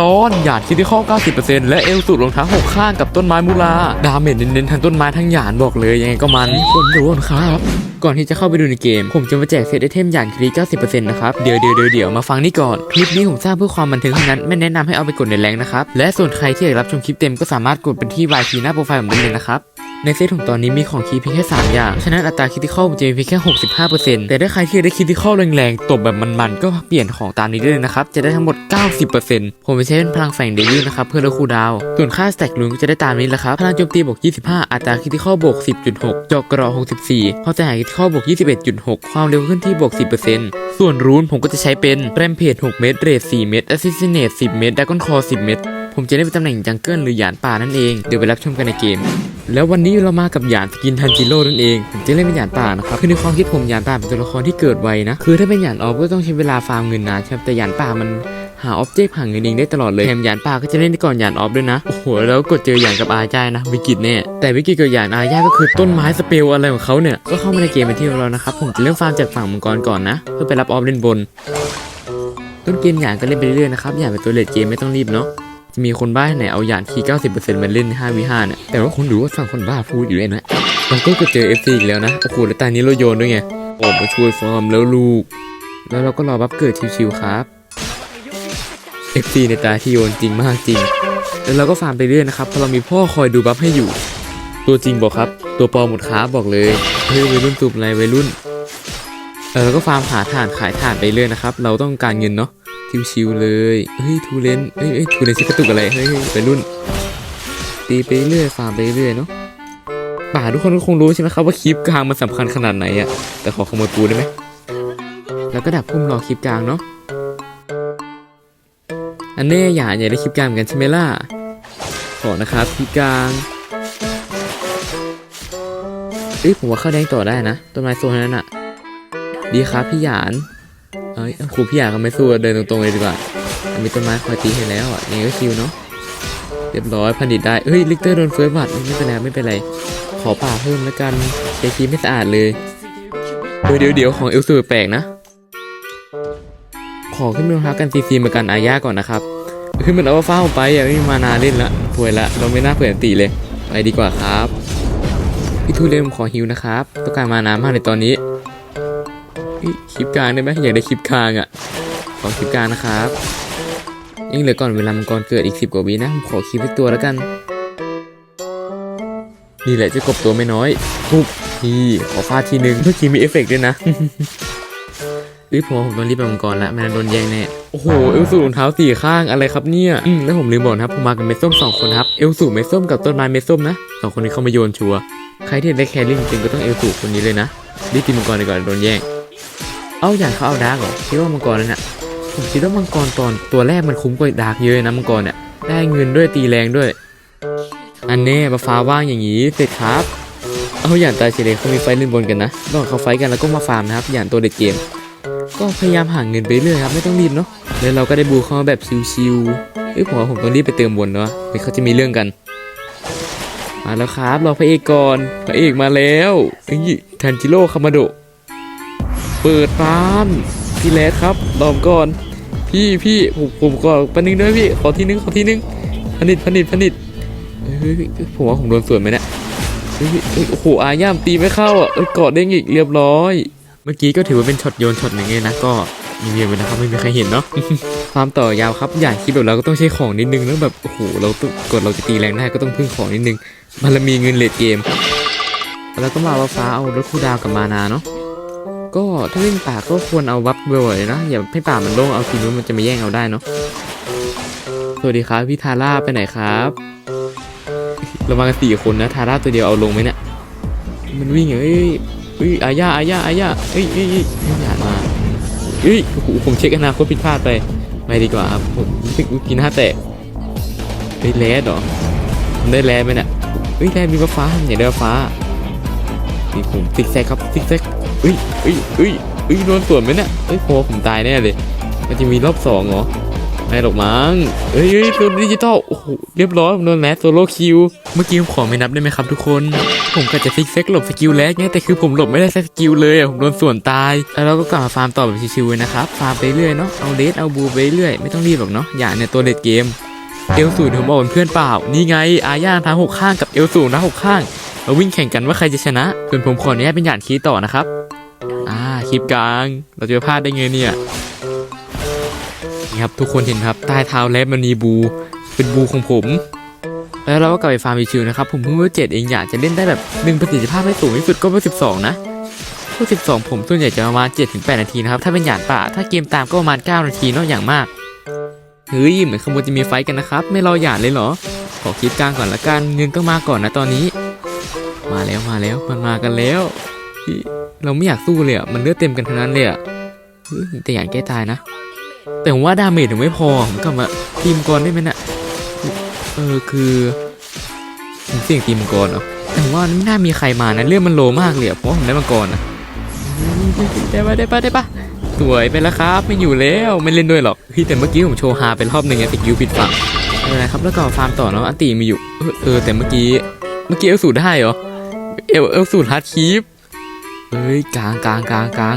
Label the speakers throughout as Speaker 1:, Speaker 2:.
Speaker 1: ตอนหยาดคิดที่ข้อ90%และเอลสูดรองเท้าหกข้างกับต้นไม้มูลา ดาเมจเน้นๆทั้งต้นไม้ทั้งหยาดบอกเลยยังไงก็มันคนดูครับก่อนที่จะเข้าไปดูในเกม ผมจะมาแจกเซตไอเทมหยาดครี90%นะครับ เดี๋ยวเดี๋ยวเดี๋ยวมาฟังนี่ก่อน คลิปนี้ผมสร้างเพื่อความบันเทิงเท่านั้น ไม่แนะนำให้เอาไปกดในแรงนะครับ และส่วนใครที่อยากรับชมคลิปเต็มก็สามารถกดเป็นที่ไวทีหน้าโปรไฟล์ผมได้เลยนะครับ ในเซตของตอนนี้มีของคีย์เพียงแค่ 3 อย่าง ฉะนั้นอัตราคิติคอลมันจะมีเพียงแค่ 65%แต่ถ้าใครที่ได้คิติคอลแรงๆ ตบแบบมันๆ ก็เปลี่ยนของตามนี้ได้เลยนะครับ จะได้ทั้งหมด 90%ผมไปใช้เป็นพลังแฝงเดวิลนะครับเพื่อลดคูดาว ส่วนค่าสแต็กลุนก็จะได้ตามนี้แหละครับ พลังโจมตีบวก 25 อัตราคิติคอลบวก 10.6จาะเกราะ64พอจะหายคิติคอลบวก 21.6 ความเร็วขึ้นที่บวก 10%ส่วนรูนผมก็จะใช้เป็นแรมเพจ6เม็ดเรท4เม็ดแอสซิสเนต10 เม็ดดากอนคอ10 เม็ด ผมจะได้เป็นตำแหน่งจังเกิลหรือหยานป่านั่นเอง เดี๋ยวไปรับชมกันในเกม แล้ววันนี้เรามากับหยานสกินทันจิโร่นั่นเอง ผมจะเล่นเป็นหยานป่านะครับ คือในความคิดผมหยานป่าเป็นตัวละครที่เกิดไวนะ คือถ้าเป็นหยานออฟก็ต้องใช้เวลาฟาร์มเงินนานใช่ไหมแต่หยานป่ามันหาออบเจกต์หาเงินเองได้ตลอดเลยแถมหยานป่าก็จะเล่นได้ก่อนหยานออฟด้วยนะ โอ้โห แล้วกดเจอหยานกับอาญานะ วิกฤตแน่ แต่วิกฤตกับหยานอาญาก็คือต้นไม้สเปลอะไรของเขาเนี่ย ก็เข้ามาในเกมเป็นที่ของเรานะครับ ผมจะเริ่มฟาร์มจากฝั่งมังกรก่อนนะ เพื่อไปรับออฟเล่นบน ต้นเกมหยานก็เล่นไปเรื่อยๆนะครับหยานเป็นตัวเลดเกมไม่ต้องรีบเนาะ จะมีคนบ้าไหนเอาหยานคีย์90%มาเล่น 5v5 เนี่ยแต่ว่าคนดูว่าฝั่งคนบ้าพูดอยู่เลยนะเราก็เจอ FC อีกแล้วนะ โอ้โหแล้วตอนนี้เราโยนด้วยไงออกมาช่วยฟาร์มแล้วลูก แล้วเราก็รอบัฟเกิดชิวๆครับ FC ในตาที่โยนจริงมากจริง แล้วเราก็ฟาร์มไปเรื่อยนะครับเพราะเรามีพ่อคอยดูบัฟให้อยู่ ตัวจริงบอกครับ ตัวปลอมหมดครับบอกเลยเฮ้ยวัยรุ่นตูบอะไรวัยรุ่นเออก็ฟาร์มหาถ่านขายถ่านไปเรื่อยนะครับ เราต้องการเงินเนาะ ชิวๆเลยเฮ้ยทูเลนเฮ้ยเฮ้ยทูเลนชิกระตุกอะไรเฮ้ยเฮ้ยไปรุ่น ตีไปเรื่อยฟาร์มไปเรื่อยเนาะป่าทุกคนก็คงรู้ใช่ไหมครับว่าคลิปกลางมันสำคัญขนาดไหนอะแต่ขอขโมยปูได้ไหมแล้วก็ดักพุ่มรอคลิปกลางเนาะอันเน่อย่าอย่าได้คลิปกลางกันใช่ไหมล่ะขอนะครับคลิปกลางเอ้ยผมว่าเข้าแดงต่อได้นะต้นไม้โซนนั้นอะดีครับพี่หยาน เอ้ยครูพี่อยากก็ไม่สู้เดินตรงๆเลยดีกว่า มีต้นไม้คอยตีให้แล้วอะยังไงก็ชิวเนาะเรียบร้อยพันดิตได้เฮ้ยลิกเตอร์โดนเฟิร์สบัตไม่เป็นไรไม่เป็นไร ขอป่าเพิ่มแล้วกันเจทีไม่สะอาดเลยเฮ้ยเดี๋ยวเดี๋ยวของเอลซูแปลกนะ ขอขึ้นเป็นรองเท้ากันซีซีมากันอาญาก่อนนะครับขึ้นมันเอาฟ้าไปอะไม่มานาเล่นละป่วยละเราไม่น่าเปิดอันตีเลย ไปดีกว่าครับพี่ทูเล่มขอฮิวนะครับ ต้องการมาน้ำมากในตอนนี้ คลิปกลางได้ไหมอยากได้คลิปกลางอะ ขอคลิปกลางนะครับยังเหลือก่อนเวลามังกรเกิดอีกสิบกว่าวินะผมขอคลิปไว้ตัวแล้วกัน นี่แหละจะกบตัวไม่น้อยปุ๊บนี่ขอฟาดทีหนึ่งเมื่อกี้มีเอฟเฟกต์ด้วยนะเฮ้ยผมว่าผมต้องรีบไปมังกรล้วไม่งั้นโดนแย่งแน่โอ้โหเอลสูรองเท้าสี่ข้างอะไรครับเนี่ยอืมแล้วผมลืมบอกนะครับผมมากับเมส้มสองคนครับเอลสูเมส้มกับต้นไม้เมส้มนะสองคนนี้เข้ามาโยนชัวใครที่ได้แครี่จริงก็ต้องเอลสูคนนี้เลยนะรีบตีมังกรดีกว่าโดนแย่ง เอาอย่างเขาเอาดาร์กเหรอคิดว่ามังกรนั่นน่ะผมคิดว่ามังกรตอนตัวแรกมันคุ้มกว่าดาร์กเยอะนะมังกรเนี่ยได้เงินด้วยตีแรงด้วย อันแน่มาฟ้าว่างอย่างนี้เสร็จครับ เอาอย่างตาเฉลยเขามีไฟเล่นบนกันนะระหว่างเขาไฟกันแล้วก็มาฟาร์มนะครับ อย่างตัวเด็ดเกม ก็พยายามหาเงินไปเรื่อยครับไม่ต้องรีบเนาะแล้วเราก็ได้บูเข้ามาแบบชิวๆเอ้ยผมว่าผมต้องรีบไปเติมบนเนาะเดี๋ยวเขาจะมีเรื่องกันมาแล้วครับรอพระเอกก่อนพระเอกมาแล้วเฮ้ยทันจิโร่คามาโดะ เปิดร้าน พี่แรดครับรอมก่อน พี่พี่ผมผมก็ปันนึงด้วยพี่ ขอทีนึงขอทีนึงผนิตผนิตผนิตเฮ้ยผมว่าผมโดนส่วนไหมเนี่ยเฮ้ยเฮ้ยโอ้โหอาย่ามตีไม่เข้าอะเอ้ยกอดเด้งอีกเรียบร้อย เมื่อกี้ก็ถือว่าเป็นช็อตโยนช็อตหนึ่งเลยนะก็มีเมียไปนะครับไม่มีใครเห็นเนาะความต่อยาวครับอย่างคิดแบบเราก็ต้องใช้ของนิดนึงแล้วแบบโอ้โหเราต้องกดเราจะตีแรงได้ก็ต้องพึ่งของนิดนึงมันละมีเงินเลดเกม แล้วก็มาว่าฟ้าเอารถคูลดาวน์กับมานาเนาะ ก็ถ้าเล่นป่าก็ควรเอาวับบ่อยนะอย่าให้ป่ามันโล่งเอาทีนู้นมันจะมาแย่งเอาได้เนาะสวัสดีครับพี่ทาร่าไปไหนครับเรามากันสี่คนนะทาร่าตัวเดียวเอาลงไหมเนี่ยมันวิ่งเอ้ยเอ้ยอาญาอาญาอาญาเอ้ยเอ้ยเอ้ยไม่ามาเอ้ยโอ้โหผมเช็คอนาคตผิดพลาดไปไม่ดีกว่าครับผมกินห้าแตกเฮ้ยแรดเหรอได้แรดไหมเนี่ยเฮ้ยแรดมีฟ้าฟ้าอย่าได้ฟ้า นี่ผมซิกแซกครับซิกแซกเอ้ยเอ้ยเอ้ยเอ้ยโดนสวนไหมเนี่ยเอ้ยโคผมตายแน่เลย มันจะมีรอบสองเหรอไม่หรอกมั้งเอ้ยเอ้ยตัวดิจิตอลโอ้โหเรียบร้อยผมโดนแมสโซโล่คิว เมื่อกี้ผมขอไม่นับได้ไหมครับทุกคน ผมก็จะซิกแซกหลบสกิลแรกไงแต่คือผมหลบไม่ได้สกสกิลเลยผมโดนส่วนตาย แล้วเราก็กลับมาฟาร์มต่อแบบชิวๆเลยนะครับ ฟาร์มไปเรื่อยเนาะ เอาเดสเอาบูไปเรื่อยไม่ต้องรีบหรอกเนาะ อย่าเนี่ยตัวเด็ดเกม เอลสูนผมบอกเป็นเพื่อนเปล่า นี่ไงอาญาทั้งหกข้างกับเอลสูนทั้งหกข้าง มาวิ่งแข่งกันว่าใครจะชนะ ส่วนผมขออนุญาตเป็นหยาดคีต่อนะครับ อ่าคลิปกลาง เราจะพลาดได้ไงเนี่ย นี่ครับทุกคนเห็นครับ ใต้เท้าแลบมันมีบู เป็นบูของผม แล้วเราก็กลับไปฟาร์มชิวนะครับ ผมเพิ่งเวลเจ็ดเองอยากจะเล่นได้แบบหนึ่งประสิทธิภาพให้สูงที่สุดก็เวลสิบสองนะเวลสิบสองผมส่วนใหญ่จะประมาณเจ็ดถึงแปดนาทีนะครับ ถ้าเป็นหยาดป่า ถ้าเกมตามก็ประมาณเก้านาทีนอกอย่างมาก เฮ้ย เหมือนขโมยจะมีไฟกันนะครับ ไม่รอหยาดเลยเหรอ ขอคลิปกลางก่อนละกัน เงินก็มาก่อนนะตอนนี้ มาแล้วมาแล้วมันมากันแล้วเฮ้ยเราไม่อยากสู้เลยอะมันเลือดเต็มกันทั้งนั้นเลยอะเฮ้ยแต่อย่างแก้ตายนะ แต่ผมว่าดาเมจถึงไม่พอผมกลับมาตีมงกรได้ไหมน่ะเออคือผมเสี่ยงตีมงกรเหรอแต่ว่าไม่น่ามีใครมานะเลือดมันโลมากเลยอะเพราะผมได้มังกรนะได้ปะได้ปะได้ปะสวยไปแล้วครับ ไม่อยู่แล้วไม่เล่นด้วยหรอกพี่แต่เมื่อกี้ผมโชว์ฮาเป็นรอบหนึ่งไงสกิลผิดฝั่งไม่เป็นไรครับแล้วก็ฟาร์มต่อเนาะอันตีมีอยู่เออเออแต่เมื่อกี้เมื่อกี้เอลสูตรได้เหรอ เอลเอลสูตรฮาร์ดคีปเฮ้ยกลางกลางกลางกลาง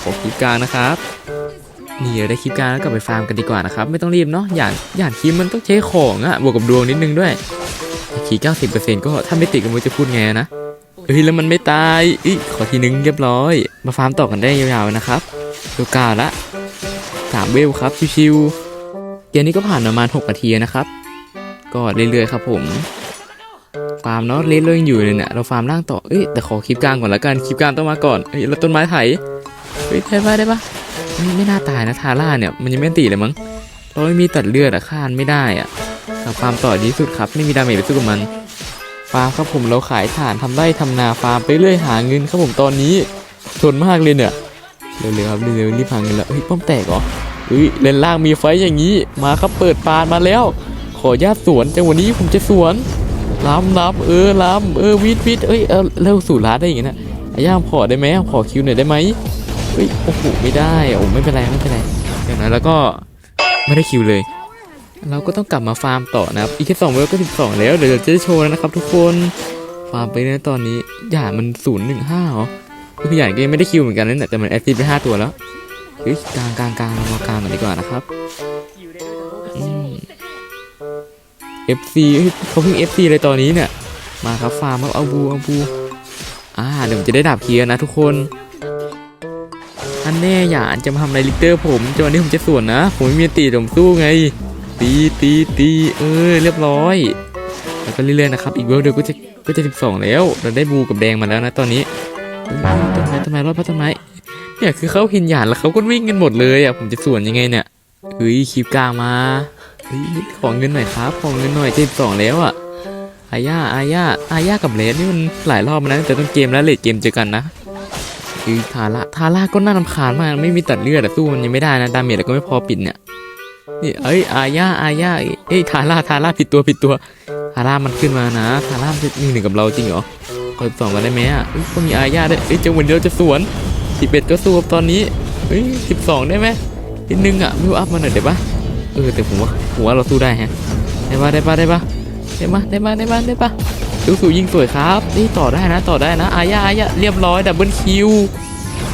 Speaker 1: ขอคลิปกลางนะครับนี่เดี๋ยวได้คลิปกลางแล้วกลับไปฟาร์มกันดีกว่านะครับ ไม่ต้องรีบเนาะอย่างอย่างคลิปมันต้องใช้ของอะบวกกับดวงนิดนึงด้วยคีเก้าสิบเปอร์เซ็นต์ก็ถ้าไม่ติดก็ไม่จะพูดไงนะเฮ้ยแล้วมันไม่ตายอีขอทีนึงเรียบร้อย มาฟาร์มต่อกันได้ยาวๆนะครับดูกาละสามเวลครับชิวๆเกมนี้ก็ผ่านประมาณ 6 นาทีนะครับ ก็เรื่อยๆครับผมาร์มเนาะเลสเรายังอยู่เลยเนี่ยเราฟาร์มล่างต่อเอ้ยแต่ขอคลิปกลางก่อนละกันคลิปกลางต้องมาก่อนเอ้ยแล้วต้นไม้ไถเฮ้ยได้ปะได้ปะไม่ไม่น่าตายนะทาร่าเนี่ยมันยังไม่ตีเลยมั้งเราไม่มีตัดเลือดอะฆ่านไม่ได้อะกับฟาร์มต่อดีสุดครับไม่มีดาเมจไปสู้กับมันฟาร์มครับผมเราขายถ่านทำไร่ทำนาฟาร์มไปเรื่อยหาเงินครับผมตอนนี้ทนมากเลยเนี่ยเร็วๆครับเร็วๆรีบหาเงินแล้วเฮ้ยป้อมแตกเหรอเฮ้ยเลนล่างมีไฟอย่างนี้ มาครับเปิดปานมาแล้ว ขอญาตสวนจังวันนี้ผมจะสวน ล้ำล้ำเออล้ำเออวิดวิดเอ้ยเออเร็วสู่ร้านได้อย่างงี้นะย่างขอได้ไหมขอคิวหน่อยได้ไหมเฮ้ยโอ้โหไม่ได้โอ้ไม่เป็นไรไม่เป็นไรอย่างนั้นแล้วก็ไม่ได้คิวเลย เราก็ต้องกลับมาฟาร์มต่อนะครับอีกแค่สองเวลก็สิบสองแล้วเดี๋ยวจะได้โชว์แล้วนะครับ ทุกคนฟาร์มไปเรื่อยตอนนี้หยาดมันศูนย์หนึ่งห้าเหรอคือหยาดก็ยังไม่ได้คิวเหมือนกันนั่นแหละแต่มันแอคทีไปห้าตัวแล้วเฮ้ยกลางกลางกลางเรามากลางกันดีกว่านะครับ FC เฮ้ยเขาเพิ่ง FC เลยตอนนี้เนี่ย มาครับฟาร์มครับเอาบูเอาบูอ่าเดี๋ยวผมจะได้ดาบเคียร์นะทุกคนอันแน่อย่าอันจะมาทำอะไรลิกเตอร์ผมจังหวะนี้ผมจะส่วนนะ ผมไม่มีตีผมสู้ไง ตีตีตีเออเรียบร้อย แล้วก็เรื่อยๆนะครับ อีกเวลเดียวก็จะก็จะสิบสองแล้ว เราได้บูกับแดงมาแล้วนะตอนนี้เฮ้ยต้นไม้ต้นไม้รอดต้นไม้เนี่ยคือเขาห็นหยาดแล้วเขาก็วิ่งกันหมดเลยอะผมจะส่วนยังไงเนี่ยเฮ้ยคลิปกลางมา เฮ้ยขอเงินหน่อยครับขอเงินหน่อยจะสิบสองแล้วอะอาญาอาญาอาญากับเลสนี่มันหลายรอบมาแล้วแต่ต้นเกมแล้วเลดเกมเจอกันนะคือทาร่าทาร่าก็น่ารำคาญมากไม่มีตัดเลือดอะสู้มันยังไม่ได้นะดาเมจก็ไม่พอปิดเนี่ยนี่เอ้ยอาญาอาญาเอ้ยทาร่าทาร่าผิดตัวผิดตัวทาร่ามันขึ้นมานะทาร่ามันจะหนึ่งหนึ่งกับเราจริงเหรอคอยสองกันได้ไหมอะก็มีอาญาด้วยเอ้ยจังหวะเดียวจะสวนสิบเอ็ดก็สู้กับตอนนี้เฮ้ยสิบสองได้ไหมนิดนึงอะวิวอัพมาหน่อยเดี๋ยวปะ ออแต่ผมว่าผมว่าเราสู้ได้ฮะได้ปะได้ปะได้ปะได้ปะได้ปะได้ปะได้ปะสู้สู้ยิงสวยครับนี่ต่อได้นะต่อได้นะอาญาอาญาเรียบร้อยดับเบิลคิว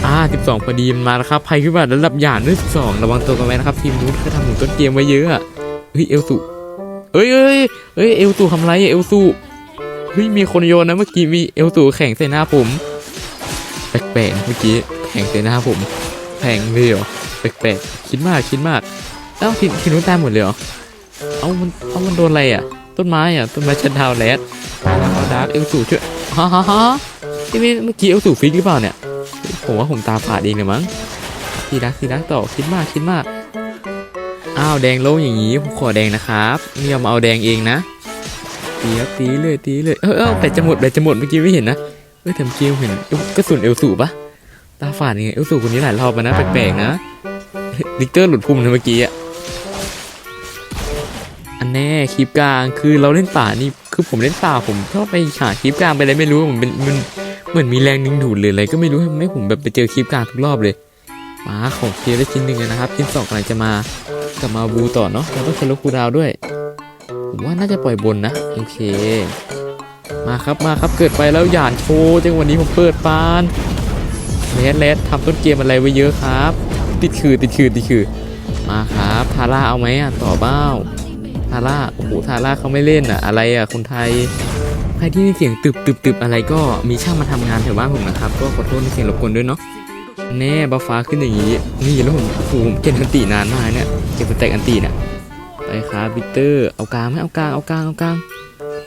Speaker 1: อ่า12พอดีมาแล้วครับภัยพิบัติระดับหยาดด้วย12ระวังตัวกันไว้นะครับทีมนู้นเขาทำหนุนต้นเกมไว้เยอะเฮ้ยเอลสุเอ้ยเอ้ยเอ้ยเอลสุทำไรเอลสุเฮ้ยมีคนโยนนะเมื่อกี้มีเอลสุแข่งใส่หน้าผมแปลกๆเมื่อกี้แข่งใส่หน้าผมแข่งเลยเหรอแปลกๆคิดมากคิดมาก อ้าทีทีนู้นตายหมดเลยเหรอ เอ้ามันเอ้ามันโดนอะไรอะ ต้นไม้อะ ต้นไม้ชันดาวแลดดาร์กเอลสุช่วยฮ่าฮ่าฮ่าที่เมื่อกี้เอลสุฟิกหรือเปล่าเนี่ย ผมว่าผมตาฝาดเองเลยมั้งทีรักทีรักต่อคิดมากคิดมาก อ้าวแดงโล่งอย่างนี้ผมขอแดงนะครับไม่ยอมเอาแดงเองนะตีครับตีเลยตีเลยเออเออแบตจะหมดแบตจะหมดเมื่อกี้ไม่เห็นนะเออแต่เกี้ผมเห็นกระสุนเอลสูปะตาฝาดยังไงเอลสูคนนี้หลายรอบมานะแปลกๆนะดิกเตอร์หลุดพุ่มนะเมื่อกี้อะ อันแน่คลิปกลางคือเราเล่นป่านี่คือผมเล่นป่าผมชอบไปหาคลิปกลางไปเลยไม่รู้ผมเป็นมันเหมือนมีแรงดึงดูดเลยอะไรก็ไม่รู้ทำให้ผมแบบไปเจอคลิปกลางทุกรอบเลยมาของเคลียร์ได้ชิ้นหนึ่งนะครับชิ้นสองกำลังจะมาขลับมาบูต่อเนาะแล้วก็เซลล์คูดาวด้วยผมว่าน่าจะปล่อยบนนะโอเค มาครับมาครับเกิดไปแล้วหยานโชว์จังวันนี้ผมเปิดปานเลสเลสทำต้นเกมอะไรไว้เยอะครับ ติดคือติดคือติดคือมาครับทาร่าเอาไหมอะต่อเบ้าาร่าโอ้โหทาร่าเขาไม่เล่นอะ อะไรอะคนไทย ใครที่มีเสียงตึบตึบตึบอะไรก็มีช่างมาทำงานแถวบ้านผมนะครับ ก็ขอโทษในเสียงรบกวนด้วยเนาะแน่บัฟฟ้าขึ้นอย่างนี้ นี่แล้วผมโอ้โหผมเก็บอันตีนานมากเนี่ยเก็บสแต็กอันตีเนี่ยไปครับบิตเตอร์เอากลางไหมเอากลางเอากลางเอากลาง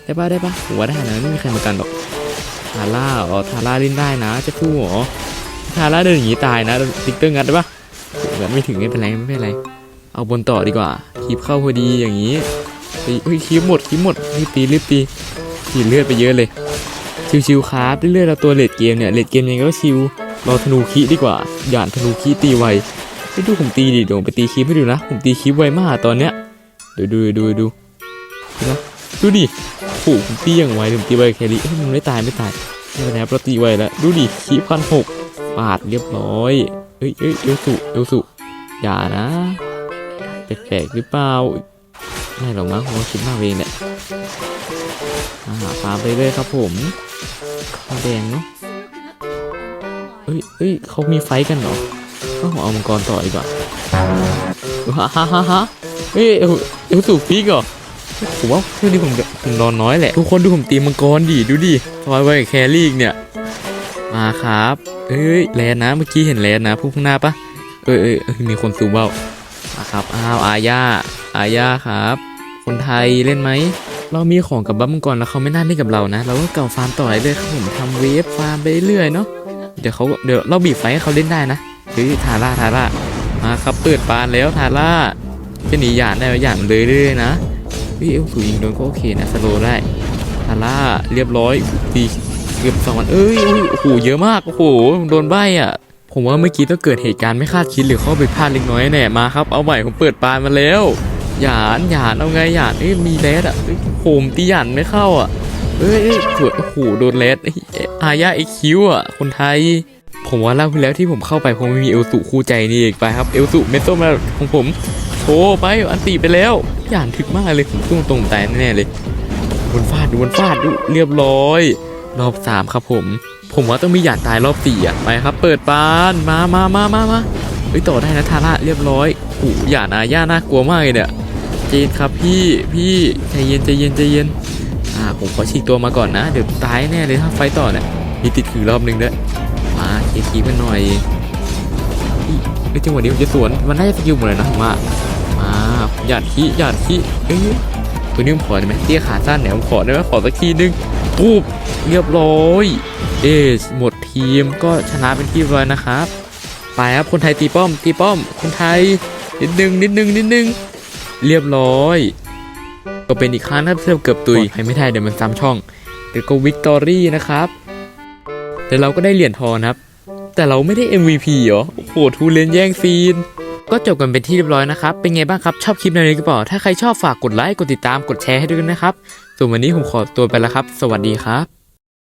Speaker 1: ได้ปะได้ปะผมว่าได้นะไม่มีใครมากันหรอกทาร่าอ๋อทาร่าเล่นได้นะจะสู้เหรอทาร่าเดินอย่างนี้ตายนะบิตเตอร์งัดได้ปะงัดไม่ถึงไม่เป็นไรไม่เป็นไร เอาบนต่อดีกว่าคีบเข้าพอดีอย่างนี้ตีเฮ้ยคีบหมดคีบหมดรีบตีรีบตีตีเลือดไปเยอะเลยชิวๆครับเรื่อยๆเราตัวเลดเกมเนี่ยเลดเกมยังก็ชิวรอธนูคีดีกว่าหย่านธนูคีตีไวไปดูผมตีดิเดี๋ยวผมไปตีคีให้ดูนะผมตีคีไวมากตอนเนี้ยดูดูดูดูนะดูดิโอ้ผมตีอย่างไวผมตีไวแครี่เอ้ยมันไม่ตายไม่ตายไม่เป็นไรครับเราตีไวแล้วดูดิคีพันหกปาดเรียบร้อยเอ้ยเอ้ยเอลสุเอลสุอย่านะ แปลกๆหรือเปล่าไม่หรอกมั้งผมคิดมากเองแหละอ่าฟาร์มไปเรื่อยครับผมข้าแดงเนาะเอ้ยเอ้ยเขามีไฟกันเหรอก็ผมเอามังกรต่อดีกว่าฮ่าฮ่าฮ่าฮ่าเฮ้ยเอวเอวสูบพีกเหรอผมว่าเพื่อนที่ผมผมนอนน้อยแหละ ทุกคนดูผมตีมังกรดิดูดิทอยไว้กับแครี่อีกเนี่ย มาครับ เอ้ยแลนนะเมื่อกี้เห็นแลนนะพุ่งข้างหน้าปะเอ้ยเอ้ยเอ้ยมีคนซูมเบ้า นะครับอ้าวอาญาอาญาครับ คนไทยเล่นไหมเรามีของกับบัฟมังกรแล้วเขาไม่น่าเล่นกับเรานะ เราก็เก่าฟาร์มต่อเลยครับผมทำเวฟฟาร์มไปเรื่อยเนาะเดี๋ยวเขาเดี๋ยวเราบีบไฟให้เขาเล่นได้นะเฮ้ยทาร่าทาร่ามาครับเปิดปานแล้วทาร่าจะหนีหยาดได้ไหมหยาดมันเลยเรื่อยๆนะเฮ้ยเอลสูยิงโดนก็โอเคนะสโลได้ทาร่าเรียบร้อยตีเกือบสองวันเอ้ยอุ้ยโอ้โหเยอะมากโอ้โหโดนใบอะ ผมว่าเมื่อกี้ต้องเกิดเหตุการณ์ไม่คาดคิดหรือข้อผิดพลาดเล็กน้อยแน่มาครับเอาใหม่ผมเปิดปานมาแล้วหยานหยานเอาไงหยานเอ้ยมีเลสอะโหมตีหยานไม่เข้าอะเอ้ยเอ้ยสวยโอ้โหโดนเลสอ้ยอาญาไอคิวอะคนไทย ผมว่าเล่าไปแล้วที่ผมเข้าไปผมไม่มีเอลสุคู่ใจนี่อีกไปครับเอลสุเมโซมาของผมโชว์ไปอันตีไปแล้วหยานถึกมากเลยผมตุ้งตรงแต่แน่เลยบนฟาดดูบนฟาดดูเรียบร้อย รอบสามครับผม ผมว่าต้องมีหยาดตายรอบสี่อะไปครับ เปิดปานมามามามามาเฮ้ยต่อได้นะทาร่าเรียบร้อยโอ้หยาดอาญาน่ากลัวมากเลยเนี่ยเจนครับพี่พี่ใจเย็นใจเย็นใจเย็นอ่าผมขอฉีกตัวมาก่อนนะ เดี๋ยวตายแน่เลยถ้าไฟต่อเนี่ยมีติดถือรอบหนึงด้วยมาเคลียร์คีย์กันหน่อยอีเอ้ยจังหวะนี้ผมจะสวนมันน่าจะสกิลหมดเลยนะผมว่ามาหยาดขี้หยาดขี้เอ้ยตัวนี้ผมขอได้ไหมเตี้ยขาสั้นเนี่ยผมขอได้ไหมขอสักทีนึงปุ๊บเรียบร้อย เอชหมดทีมก็ชนะเป็นที่เรียบร้อยนะครับ ไปครับคนไทยตีป้อม ตีป้อม คนไทยนิดนึงนิดนึงนิดนึงเรียบร้อย ก็เป็นอีกครั้งนะครับที่เราเกือบตุยใครไม่ได้เดี๋ยวมันซ้ำช่องเดี๋ยวก็วิกตอรี่นะครับแต่เราก็ได้เหรียญทองนะครับ แต่เราไม่ได้ MVP เหรอ โอ้โหทูเลนแย่งซีน ก็จบกันเป็นที่เรียบร้อยนะครับ เป็นไงบ้างครับ ชอบคลิปแนวนี้ก็เปล่าถ้าใครชอบฝากกดไลค์ กดติดตาม กดแชร์ให้ด้วยนะครับ ส่วนวันนี้ผมขอตัวไปแล้วครับ สวัสดีครับ